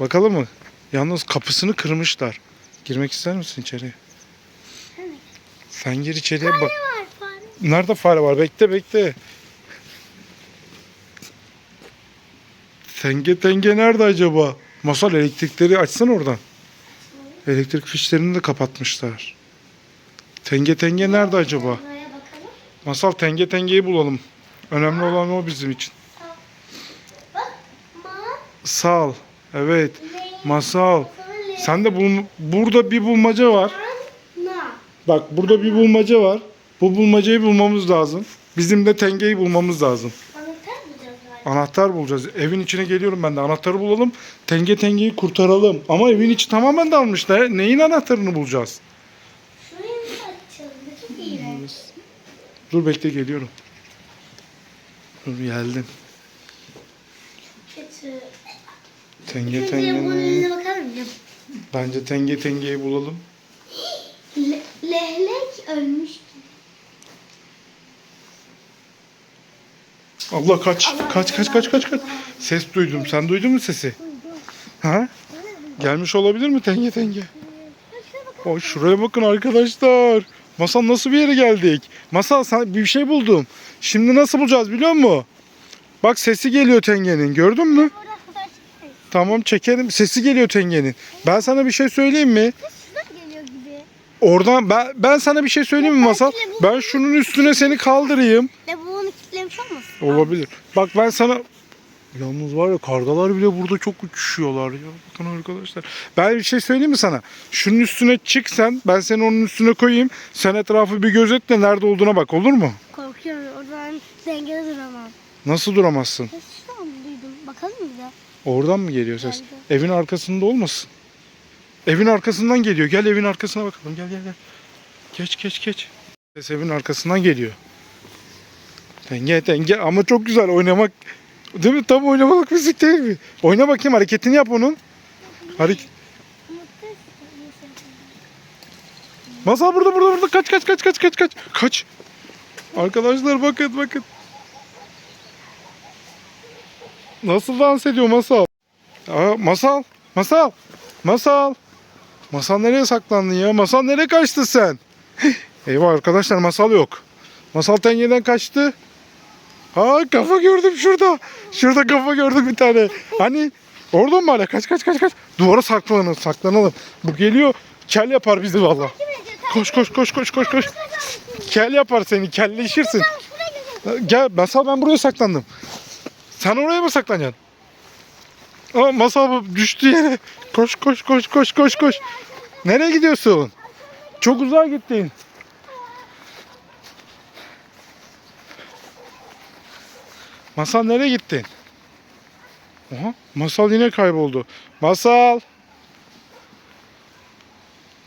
Bakalım mı? Yalnız kapısını kırmışlar. Girmek ister misin içeriye? Sen gir içeriye bak. var fare. Nerede fare var? Bekle bekle. Tenge tenge nerede acaba? Masal elektrikleri açsana oradan. Elektrik fişlerini de kapatmışlar. Tenge tenge nerede acaba? Buraya bakalım. Masal tenge tengeyi bulalım. Önemli olan o bizim için. Bak. Ma. Sal. Evet. Masal. Sen de bul burada bir bulmaca var. Bak burada bir bulmaca var. Bu bulmacayı bulmamız lazım. Bizim de tengeyi bulmamız lazım. Anahtar bulacağız. Evin içine geliyorum ben de. Anahtarı bulalım. Tenge tengeyi kurtaralım. Ama evin içi tamamen dalmışlar. Neyin anahtarını bulacağız? Dur bekle geliyorum. Dur geldim. Kötü. Tenge tenge. bakar mısın? Bence tenge tengeyi bulalım. Le lehlek ölmüş. Allah kaç. Kaç kaç kaç kaç kaç. Ses duydum. Sen duydun mu sesi? Ha? Gelmiş olabilir mi tenge tenge? O şuraya bakın arkadaşlar. Masal nasıl bir yere geldik? Masal sen bir şey buldum. Şimdi nasıl bulacağız biliyor musun? Bak sesi geliyor tengenin. Gördün mü? Tamam çekelim. Sesi geliyor tengenin. Ben sana bir şey söyleyeyim mi? Şuradan geliyor gibi. Oradan ben ben sana bir şey söyleyeyim mi Masal? Ben şunun üstüne seni kaldırayım. De bu onu kilitlemiş olmasın? Olabilir. Bak ben sana Yalnız var ya kargalar bile burada çok uçuşuyorlar ya. Bakın arkadaşlar. Ben bir şey söyleyeyim mi sana? Şunun üstüne çık sen. Ben seni onun üstüne koyayım. Sen etrafı bir gözetle nerede olduğuna bak olur mu? Korkuyorum. Oradan dengede duramam. Nasıl duramazsın? Ses şu an duydum. Bakalım bir de. Oradan mı geliyor ses? Geldi. Evin arkasında olmasın? Evin arkasından geliyor. Gel evin arkasına bakalım. Gel gel gel. Geç geç geç. Ses evin arkasından geliyor. Denge denge ama çok güzel oynamak. Değil mi? Tam oynamalık müzik değil mi? Oyna bakayım hareketini yap onun. Hareket. Masal burada burada burada kaç kaç kaç kaç kaç kaç. Kaç. Arkadaşlar bakın bakın. Nasıl dans ediyor Masal? Aa, masal. Masal. Masal. Masal nereye saklandın ya? Masal nereye kaçtı sen? Eyvah arkadaşlar masal yok. Masal tengeden kaçtı. Ha kafa gördüm şurada. Şurada kafa gördüm bir tane. Hani oradan mı hala? Kaç kaç kaç kaç. Duvara saklanalım saklanalım. Bu geliyor kel yapar bizi valla. Koş koş koş koş koş koş. Kel yapar seni kelleşirsin. Gel masal ben buraya saklandım. Sen oraya mı saklanacaksın? Aa masal bu düştü yere. Koş koş koş koş koş koş. Nereye gidiyorsun? Çok uzağa gittin. Masal nereye gittin? Oha, masal yine kayboldu. Masal.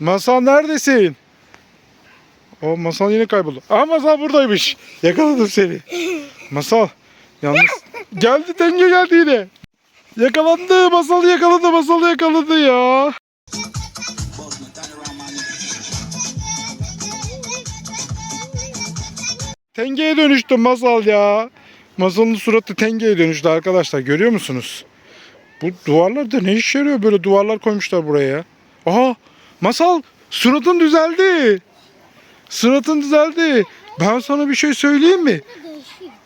Masal neredesin? O masal yine kayboldu. Aa masal buradaymış. Yakaladım seni. Masal. Yalnız geldi denge geldi yine. Yakalandı. Masal yakaladı. Masal yakaladı ya. Tengeye dönüştü masal ya. Masalın suratı tengeye dönüştü arkadaşlar. Görüyor musunuz? Bu duvarlar da ne işe yarıyor böyle duvarlar koymuşlar buraya. Aha masal suratın düzeldi. Suratın düzeldi. Ben sana bir şey söyleyeyim mi?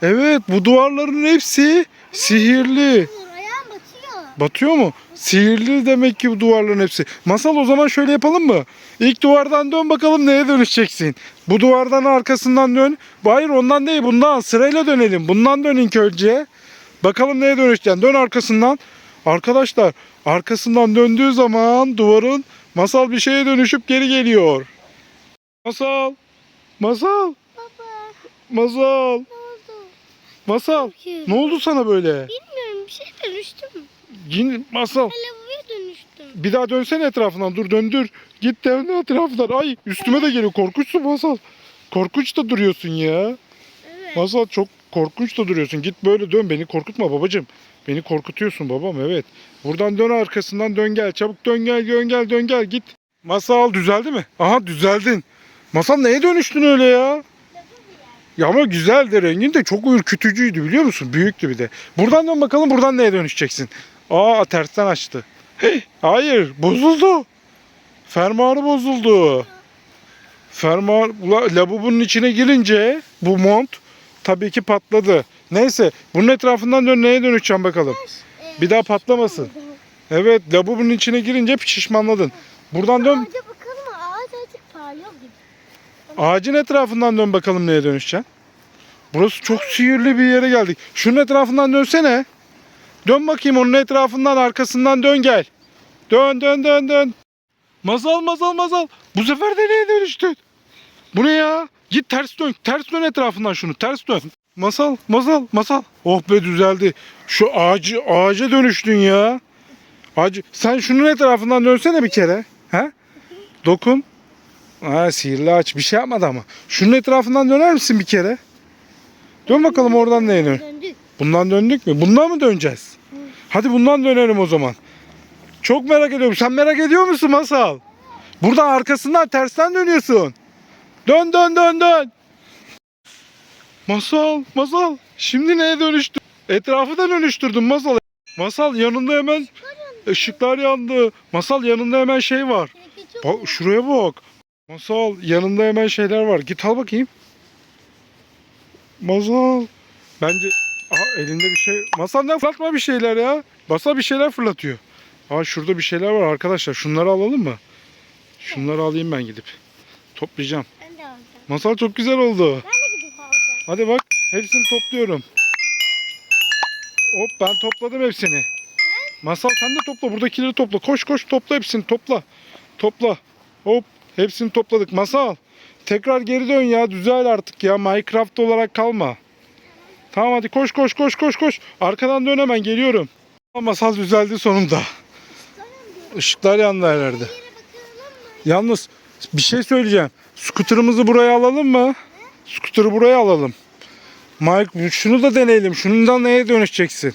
Evet bu duvarların hepsi sihirli. Ayağım batıyor. Batıyor mu? Sihirli demek ki bu duvarların hepsi. Masal o zaman şöyle yapalım mı? İlk duvardan dön bakalım neye dönüşeceksin. Bu duvardan arkasından dön. Hayır ondan değil bundan sırayla dönelim. Bundan dön ilk önce. Bakalım neye dönüşeceksin. Dön arkasından. Arkadaşlar arkasından döndüğü zaman duvarın masal bir şeye dönüşüp geri geliyor. Masal. Masal. Baba Masal. ne Masal. Ne oldu sana böyle? Bilmiyorum bir şey dönüştüm. Yine masal. Lavaboya dönüştüm. Bir daha dönsene etrafından. Dur döndür. Git dön etrafından. Ay üstüme de geliyor. Korkunçsun Masal. Korkunç da duruyorsun ya. Evet. Masal çok korkunç da duruyorsun. Git böyle dön. Beni korkutma babacığım. Beni korkutuyorsun babam evet. Buradan dön arkasından dön gel. Çabuk dön gel dön gel dön gel git. Masal düzeldi mi? Aha düzeldin. Masal neye dönüştün öyle ya? Ya ama güzeldi rengin de çok ürkütücüydü biliyor musun? Büyüktü bir de. Buradan dön bakalım buradan neye dönüşeceksin? Aa tersten açtı. Hey, hayır bozuldu. Fermuarı bozuldu. Fermuar lavabonun içine girince bu mont tabii ki patladı. Neyse bunun etrafından dön neye dönüşeceğim bakalım. Bir daha patlamasın. Evet lavabonun içine girince şişmanladın. Buradan dön. Ağaca bakalım ağaç azıcık parlıyor gibi. Ağacın etrafından dön bakalım neye dönüşeceksin. Burası çok sihirli bir yere geldik. Şunun etrafından dönsene. Dön bakayım onun etrafından arkasından dön gel. Dön dön dön dön. Mazal mazal mazal. Bu sefer de neye dönüştün? Bu ne ya? Git ters dön. Ters dön etrafından şunu. Ters dön. Masal masal masal. Oh be düzeldi. Şu ağacı ağaca dönüştün ya. Ağacı. Sen şunun etrafından dönsene bir kere. He? Dokun. Ha sihirli ağaç bir şey yapmadı ama. Şunun etrafından döner misin bir kere? Dön bakalım oradan neye dön. Döndük. Bundan döndük mü? Bundan mı döneceğiz? Hadi bundan dönelim o zaman. Çok merak ediyorum. Sen merak ediyor musun Masal? Buradan arkasından tersten dönüyorsun. Dön dön dön dön. Masal, Masal. Şimdi neye dönüştü? Etrafı da dönüştürdün Masal. Masal yanında hemen ışıklar yandı. Masal yanında hemen şey var. Bak şuraya bak. Masal yanında hemen şeyler var. Git al bakayım. Masal. Bence aha elinde bir şey. Masal ne fırlatma bir şeyler ya. Masal bir şeyler fırlatıyor. Aa şurada bir şeyler var arkadaşlar. Şunları alalım mı? Şunları alayım ben gidip. Toplayacağım. Ben de alacağım. Masal çok güzel oldu. Ben de gidip alacağım. Hadi bak hepsini topluyorum. Hop ben topladım hepsini. Masal sen de topla buradakileri topla. Koş koş topla hepsini topla. Topla. Hop hepsini topladık. Masal tekrar geri dön ya düzel artık ya Minecraft olarak kalma. Tamam hadi koş koş koş koş koş. Arkadan dön hemen geliyorum. Masal düzeldi sonunda. Işıklar yandı her yerde. Yalnız bir şey söyleyeceğim. Scooter'ımızı buraya alalım mı? Scooter'ı buraya alalım. Mike şunu da deneyelim. Şundan neye dönüşeceksin?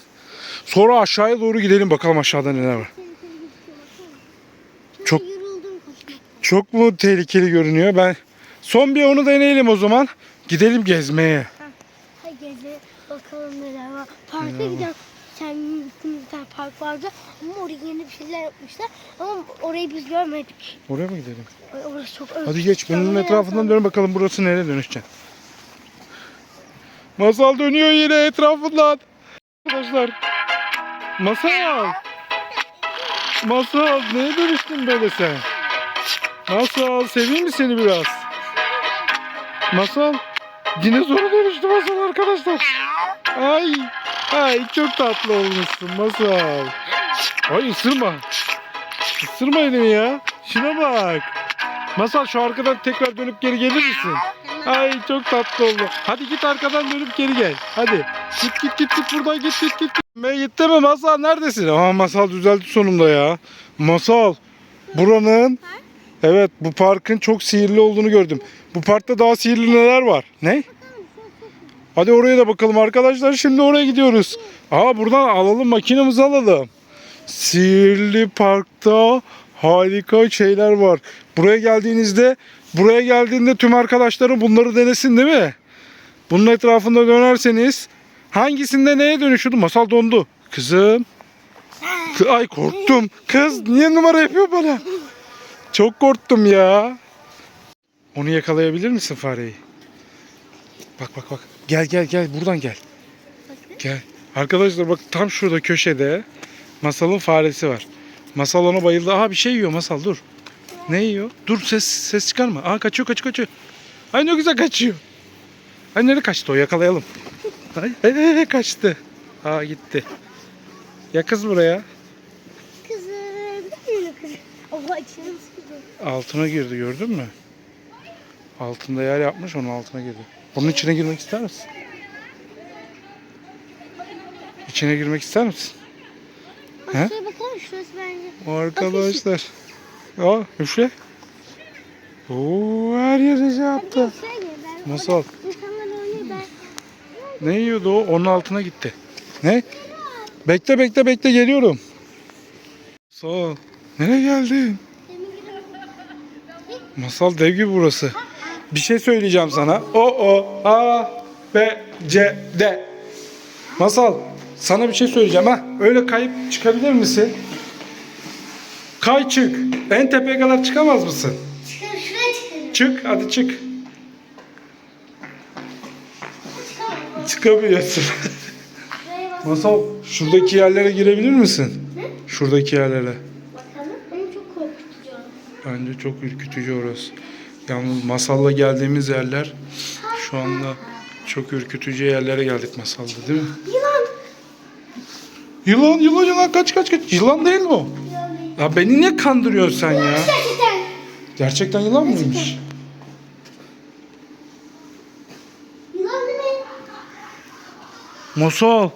Sonra aşağıya doğru gidelim bakalım aşağıda neler var. Çok- Çok mu tehlikeli görünüyor? Ben son bir onu deneyelim o zaman. Gidelim gezmeye. Hadi gezi bakalım neler var. Parka gidelim. Sen gittiğimiz bir tane park vardı ama oraya yeni bir şeyler yapmışlar ama orayı biz görmedik. Oraya mı gidelim? Ay, Orası çok Hadi geç. Bunun etrafından dön bakalım burası nereye dönüşecek. Masal dönüyor yine etrafından. Arkadaşlar. Masal. Masal neye dönüştün böyle sen? Masal seveyim mi seni biraz? Masal. Dinozora dönüştü Masal arkadaşlar. Ay. Ay çok tatlı olmuşsun Masal. Ay ısırma. Isırma elimi ya. Şuna bak. Masal şu arkadan tekrar dönüp geri gelir misin? Ay çok tatlı oldu. Hadi git arkadan dönüp geri gel. Hadi. Git git git git buradan git git git. Ben gitti mi Masal neredesin? Aa Masal düzeldi sonunda ya. Masal. Buranın Evet bu parkın çok sihirli olduğunu gördüm. Bu parkta daha sihirli neler var? Ne? Hadi oraya da bakalım arkadaşlar. Şimdi oraya gidiyoruz. Aa buradan alalım makinemizi alalım. Sihirli parkta harika şeyler var. Buraya geldiğinizde buraya geldiğinde tüm arkadaşları bunları denesin değil mi? Bunun etrafında dönerseniz hangisinde neye dönüşüyordu? Masal dondu. Kızım. Kı- Ay korktum. Kız niye numara yapıyor bana? Çok korktum ya. Onu yakalayabilir misin fareyi? Bak bak bak. Gel gel gel buradan gel. Gel. Arkadaşlar bak tam şurada köşede Masal'ın faresi var. Masal ona bayıldı. Aha bir şey yiyor Masal dur. Ne yiyor? Dur ses ses çıkarma. Aa kaçıyor kaçıyor kaçıyor. Ay ne güzel kaçıyor. Ay nereye kaçtı o yakalayalım. Ay, ay, ay, ay, kaçtı. Aa gitti. Ya kız buraya. İçine. Altına girdi gördün mü? Altında yer yapmış onun altına girdi. Onun içine girmek ister misin? İçine girmek ister misin? Bak He? şuraya bakalım şurası bence. Arkadaşlar. Aa üfle. Oo her yere şey yaptı. Masal. Ne yiyordu o? Onun altına gitti. Ne? Bekle bekle bekle geliyorum. Sağ ol. Nereye geldin? Masal dev gibi burası. Bir şey söyleyeceğim sana. O o a b c d. Masal sana bir şey söyleyeceğim ha. Öyle kayıp çıkabilir misin? Kay çık. En tepeye kadar çıkamaz mısın? Şuraya çıkın. Çık hadi çık. Çıkamam. Çıkamıyorsun. Masal şuradaki yerlere girebilir misin? Şuradaki yerlere. Bence çok ürkütücü orası. Yalnız masalla geldiğimiz yerler şu anda çok ürkütücü yerlere geldik masalda değil mi? Yılan. Yılan yılan yılan kaç kaç kaç. Yılan değil mi o? Yılan değil. Ya beni niye kandırıyorsun sen ya? Gerçekten. Gerçekten yılan mıymış? Mi? Masal.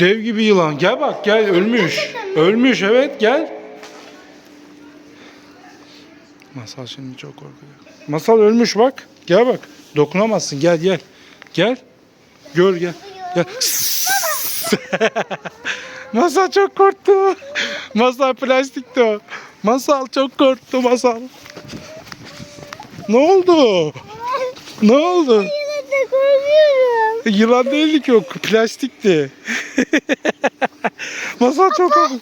Dev gibi yılan. Gel bak gel ölmüş. Gerçekten? Ölmüş evet gel. Masal şimdi çok korkuyor. Masal ölmüş bak. Gel bak. Dokunamazsın gel gel. Gel. Gör gel. Gel. Masal çok korktu. Masal plastikti o. Masal çok korktu masal. Ne oldu? Ne oldu? Yılan değildi ki o plastikti. Masal çok korktu.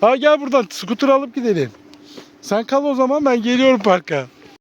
Ha gel buradan skuter alıp gidelim. Sen kal o zaman ben geliyorum parka.